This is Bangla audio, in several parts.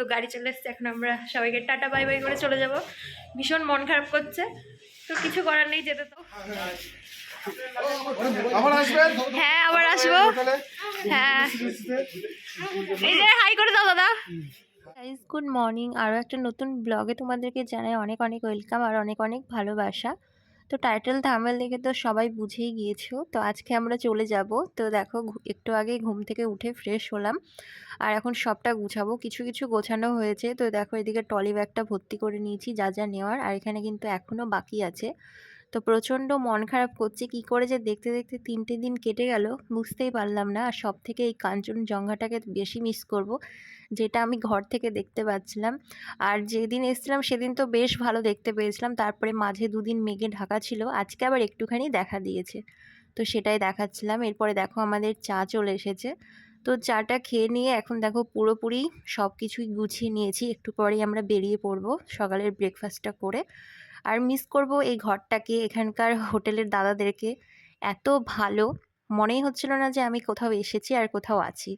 তো গাড়ি চলে এসছে এখন আমরা সবাইকে টাটা বাই বাই করে চলে যাব। ভীষণ মন খারাপ করছে। তো কিছু করার নেই যেতে তো। হ্যাঁ আবার আসব। হ্যাঁ। এই যে হাই করে দাও দাদা। গাইজ গুড মর্নিং আরও একটা নতুন ব্লগে তোমাদেরকে জানাই অনেক অনেক ওয়েলকাম আর অনেক অনেক ভালোবাসা। তো টাইটেল থামেল দেখে তো সবাই বুঝেই গিয়েছো। তো আজকে আমরা চলে যাব। তো দেখো একটু আগে ঘুম থেকে উঠে ফ্রেশ হলাম। আর এখন সবটা গুছাবো। কিছু কিছু গোছানো হয়েছে। তো দেখো এদিকে টলি ব্যাগটা ভর্তি করে নিয়েছি, যা যা নেওয়ার। আর এখানে কিন্তু এখনও বাকি আছে। তো প্রচণ্ড মন খারাপ করছে। কি করে যে দেখতে দেখতে তিনটে দিন কেটে গেল, বুঝতেই পারলাম না। আর সব থেকে এই কাঞ্চনজঙ্ঘাটাকে বেশি মিস করব। যেটা আমি ঘর থেকে দেখতে পাচ্ছিলাম। আর যেদিন এসেছিলাম সেদিন তো বেশ ভালো দেখতে পেয়েছিলাম। তারপরে মাঝে দুদিন মেঘে ঢাকা ছিল। আজকে আবার একটুখানি দেখা দিয়েছে। তো সেটাই দেখাচ্ছিলাম। এরপরে দেখো আমাদের চা চলে এসেছে। তো চাটা খেয়ে নিয়ে এখন দেখো পুরোপুরি সব কিছুই গুছিয়ে নিয়েছি। একটু পরেই আমরা বেরিয়ে পড়ব সকালের ব্রেকফাস্টটা করে। আর মিস করব এই ঘরটাকে, এখানকার হোটেলের দাদাদেরকে। এত ভালো। মনেই হচ্ছিল না যে আমি কোথাও এসেছি আর কোথাও আছি।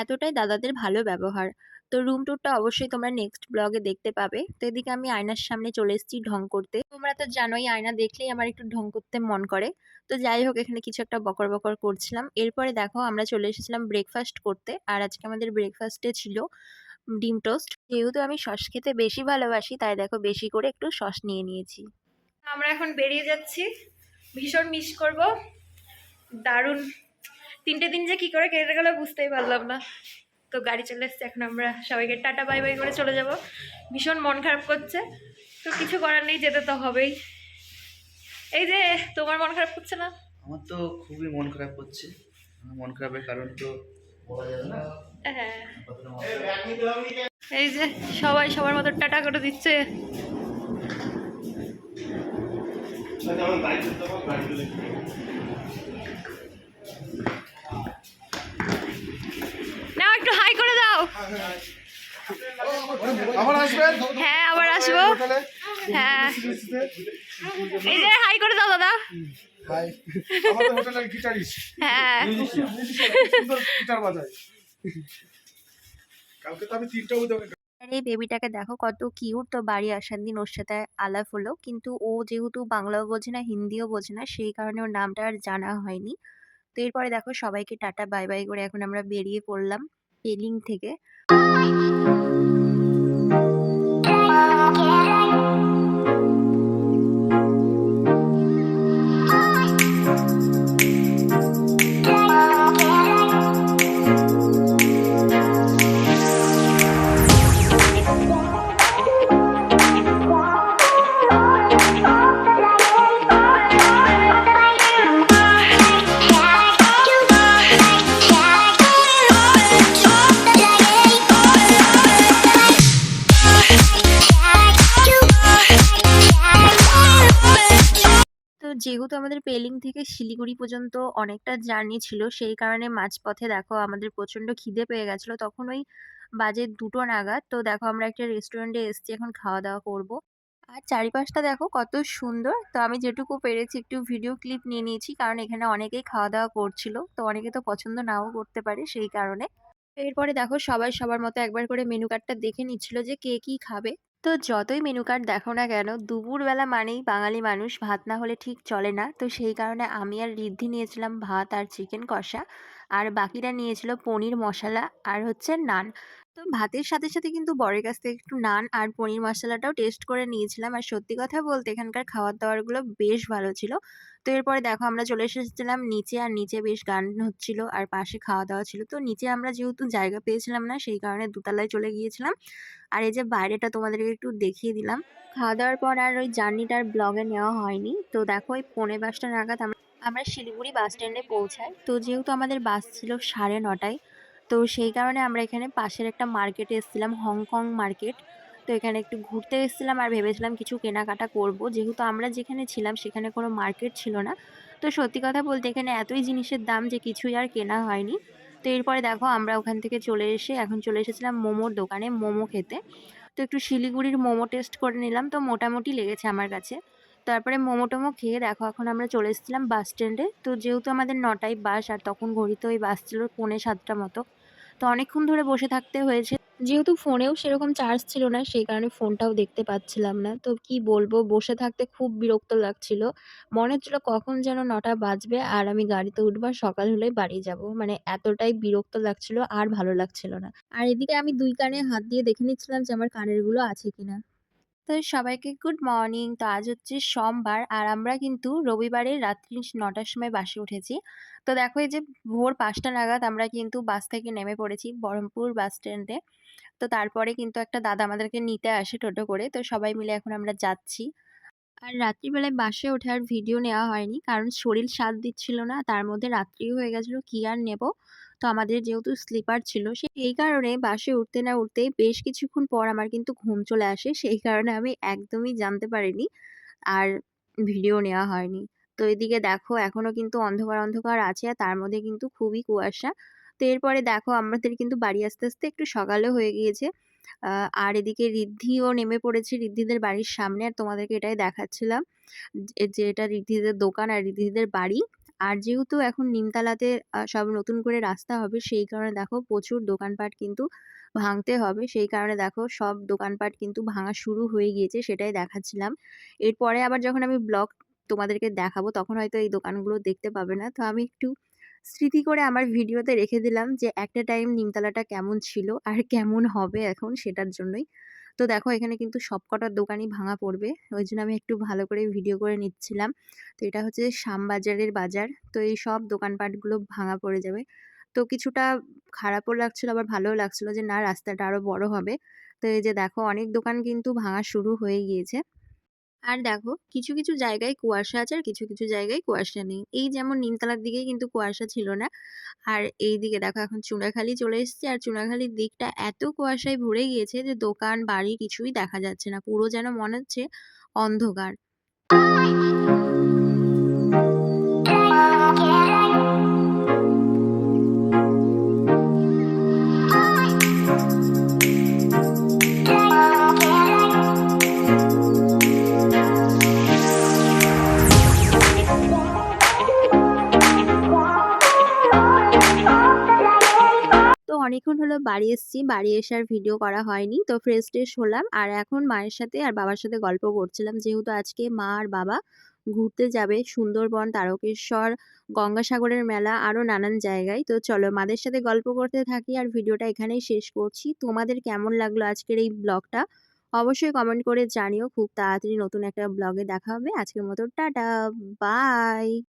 এতটাই দাদাদের ভালো ব্যবহার। তো রুম ট্যুরটা অবশ্যই তোমরা নেক্সট ব্লগে দেখতে পাবে। তো এদিকে আমি আয়নার সামনে চলে এসেছি ঢং করতে। তোমরা তো জানোই আয়না দেখলেই আমার একটু ঢং করতে মন করে। তো যাই হোক, এখানে কিছু একটা বকর বকর করছিলাম। এরপরে দেখো, আমরা চলে এসেছিলাম ব্রেকফাস্ট করতে। আর আজকে আমাদের ব্রেকফাস্টে ছিল ডিম টোস্ট। যেহেতু আমি সস খেতে বেশি ভালোবাসি, তাই দেখো বেশি করে একটু সস নিয়ে নিয়েছি। আমরা এখন বেরিয়ে যাচ্ছি। ভীষণ মিস করব। দারুণ তিনটে দিন যে কি করে কেটে গেল বুঝতেই পারলাম না। তো গাড়ি চলে এসছে এখন আমরা সবাইকে টাটা বাই বাই করে চলে যাব। ভীষণ মন খারাপ করছে তো কিছু করার নেই যেতে তো হবেই। এই যে তোমার মন খারাপ করছে না? আমার তো খুবই মন খারাপ হচ্ছে আমার মন খারাপের কারণ তো বলা যাবে না। হ্যাঁ। এই যে সবাই সবার মতো টাটা করে দিচ্ছে। না আবার আসবেন? হ্যাঁ আবার আসব। হ্যাঁ। এই যে হাই করে দাও দাদা। হাই। আমাদের হোটেলের গিটারিস্ট। হ্যাঁ। সুন্দর গিটার বাজায় কালকে তো আমি তিনটা অবধি আর এই বেবিটাকে দেখো কত কিউট তো বাড়ি আসার দিন ওর সাথে আলাপ হলো। কিন্তু ও যেহেতু বাংলাও বোঝে না হিন্দিও বোঝে না সেই কারণে ওর নামটা আর জানা হয়নি। তো এরপরে দেখো সবাইকে টাটা বাই বাই করে এখন আমরা বেরিয়ে পড়লাম। পেলিং থেকে। পেলিং থেকে শিলিগুড়ি পর্যন্ত অনেকটা জার্নি ছিল। সেই কারণে মাঝপথে দেখো আমাদের প্রচণ্ড খিদে পেয়ে গেছিল। তখন ওই বাজে দুটো নাগাদ তো দেখো আমরা একটা রেস্টুরেন্টে এসেছি, এখন খাওয়া দাওয়া করব। আর চারিপাশটা দেখো কত সুন্দর। তো আমি যেটুকু পেরেছি একটু ভিডিও ক্লিপ নিয়ে নিয়েছি, কারণ এখানে অনেকেই খাওয়া দাওয়া করছিল। তো অনেকে তো পছন্দ নাও করতে পারে সেই কারণে। এরপরে দেখো সবাই সবার মতো একবার করে মেনু কার্ডটা দেখে নিচ্ছিল যে কে কি খাবে। তো যতই মেনু কার্ড দেখো না কেন, দুপুরবেলা মানেই বাঙালি মানুষ ভাত না হলে ঠিক চলে না। তো সেই কারণে আমি আর ঋদ্ধি নিয়েছিলাম ভাত আর চিকেন কষা। আর বাকিরা নিয়েছিল পনির মশলা আর হচ্ছে নান। তো ভাতের সাথে সাথে কিন্তু বরের কাছ থেকে একটু নান আর পনির মশলাটাও টেস্ট করে নিয়েছিলাম। আর সত্যি কথা বলতে এখানকার খাবার দাবারগুলো বেশ ভালো ছিল। তো এরপরে দেখো আমরা চলে এসেছিলাম নিচে আর নিচে বেশ গান হচ্ছিল আর পাশে খাওয়া দাওয়া ছিল। তো নিচে আমরা যেহেতু জায়গা পেয়েছিলাম না সেই কারণে দোতলায় চলে গিয়েছিলাম। আর এই যে বাইরেটা তোমাদেরকে একটু দেখিয়ে দিলাম। খাওয়া দাওয়ার পর আর ওই জার্নিটার ব্লগে নেওয়া হয়নি। তো দেখো ওই পৌনে পাঁচটা নাগাদ আমরা আমরা শিলিগুড়ি বাস স্ট্যান্ডে পৌঁছাই। তো যেহেতু আমাদের বাস ছিল সাড়ে নটায়, তো সেই কারণে আমরা এখানে পাশের একটা মার্কেটে এসেছিলাম হংকং মার্কেট তো এখানে একটু ঘুরতে এসেছিলাম আর ভেবেছিলাম কিছু কেনাকাটা করব। যেহেতু আমরা যেখানে ছিলাম সেখানে কোনো মার্কেট ছিল না। তো সত্যি কথা বলতে এখানে এতই জিনিসের দাম যে কিছুই আর কেনা হয়নি। তো এরপরে দেখো আমরা ওখান থেকে চলে এসে, এখন চলে এসেছিলাম মোমোর দোকানে, মোমো খেতে। তো একটু শিলিগুড়ির মোমো টেস্ট করে নিলাম, তো মোটামুটি লেগেছে আমার কাছে। তারপরে মোমো টোমো খেয়ে দেখো এখন আমরা চলে এসেছিলাম বাস স্ট্যান্ডে তো যেহেতু আমাদের নটায় বাস আর তখন ঘড়িতে ওই বাস ছিল পৌনে সাতটা মতো, তো অনেকক্ষণ ধরে বসে থাকতে হয়েছে। যেহেতু ফোনেও সেরকম চার্জ ছিল না, সেই কারণে ফোনটাও দেখতে পাচ্ছিলাম না। তো কি বলব, বসে থাকতে খুব বিরক্ত লাগছিল। মনে হচ্ছিল কখন যেন নটা বাজবে আর আমি গাড়িতে উঠবো সকাল হলেই বাড়ি যাব। মানে এতটাই বিরক্ত লাগছিল আর ভালো লাগছিল না। আর এদিকে আমি দুই কানে হাত দিয়ে দেখে নিচ্ছিলাম যে আমার কানেরগুলো আছে কিনা। তো সবাইকে গুড মর্নিং। তো আজ হচ্ছে সোমবার আর আমরা কিন্তু রবিবারে রাত্রি নটার সময় বাসে উঠেছি। তো দেখো এই যে ভোর পাঁচটা নাগাদ আমরা কিন্তু বাস থেকে নেমে পড়েছি বহরমপুর বাস স্ট্যান্ডে। তো তারপরে কিন্তু একটা দাদা আমাদেরকে নিতে আসে টোটো করে। তো সবাই মিলে এখন আমরা যাচ্ছি। আর রাত্রিবেলায় বাসে ওঠার ভিডিও নেওয়া হয়নি কারণ শরীর সাথ দিচ্ছিল না। তার মধ্যে রাত্রিও হয়ে গেছিল, কি আর নেব? তো আমাদের যেহেতু স্লিপার ছিল সে এই কারণে বাসে উঠতে না উঠতেই বেশ কিছুক্ষণ পর আমার কিন্তু ঘুম চলে আসে, সেই কারণে আমি একদমই জানতে পারিনি আর ভিডিও নেওয়া হয়নি। তো এদিকে দেখো, এখনও কিন্তু অন্ধকার অন্ধকার আছে আর তার মধ্যে কিন্তু খুবই কুয়াশা। তো এরপরে দেখো, আমাদের কিন্তু বাড়ি আসতে আসতে একটু সকালও হয়ে গিয়েছে। আর এদিকে ঋদ্ধিও নেমে পড়েছে ঋদ্ধিদের বাড়ির সামনে আর তোমাদেরকে এটাই দেখাচ্ছিলাম যে এটা ঋদ্ধিদের দোকান আর ঋদ্ধিদের বাড়ি। আর যেহেতু এখন নিমতলাতে সব নতুন করে রাস্তা হবে, সেই কারণে দেখো প্রচুর দোকানপাট কিন্তু ভাঙতে হবে। সেই কারণে দেখো সব দোকানপাট কিন্তু ভাঙা শুরু হয়ে গিয়েছে, সেটাই দেখাচ্ছিলাম। এরপরে আবার যখন আমি ব্লগ তোমাদেরকে দেখাবো, তখন হয়তো এই দোকানগুলো দেখতে পাবে না। তো আমি একটু স্মৃতি করে আমার ভিডিওতে রেখে দিলাম যে একটা টাইম নিমতলাটা কেমন ছিল আর কেমন হবে এখন সেটার জন্যই। তো দেখো এখানে কিন্তু সবকটা দোকানই ভাঙা পড়বে। ওই জন্য আমি একটু ভালো করে ভিডিও করে নিচ্ছিলাম। তো এটা হচ্ছে শ্যামবাজারের বাজার। তো এই সব দোকানপাটগুলো ভাঙা পড়ে যাবে। তো কিছুটা খারাপও লাগছিল, আবার ভালোও লাগছিল যে না, রাস্তাটা আরও বড় হবে। তো এই যে দেখো, অনেক দোকান কিন্তু ভাঙা শুরু হয়ে গিয়েছে। আর দেখো, কিছু কিছু জায়গায় কুয়াশা আছে আর কিছু কিছু জায়গায় কুয়াশা নেই। এই যেমন নিমতলার দিকে কিন্তু কুয়াশা ছিল না। আর এই দিকে দেখো, এখন চুনাখালি চলে এসছে। আর চুনাখালির দিকটা এত কুয়াশায় ভরে গিয়েছে যে দোকান, বাড়ি কিছুই দেখা যাচ্ছে না। পুরো যেন মনে হচ্ছে অন্ধকার। অনেকক্ষণ হলো বাড়ি এসেছি। বাড়ি এসে আর ভিডিও করা হয়নি। তো ফ্রেশ ট্রেশ হলাম। আর এখন মায়ের সাথে আর বাবার সাথে গল্প করছিলাম। যেহেতু আজকে মা আর বাবা ঘুরতে যাবে সুন্দরবন, তারকেশ্বর, গঙ্গাসাগরের মেলা, আরও নানান জায়গায়। তো চলো মাদের সাথে গল্প করতে থাকি আর ভিডিওটা এখানেই শেষ করছি। তোমাদের কেমন লাগল আজকের এই ব্লগটা অবশ্যই কমেন্ট করে জানিও। খুব তাড়াতাড়ি নতুন একটা ব্লগে দেখা হবে। আজকের মতো টাটা বাই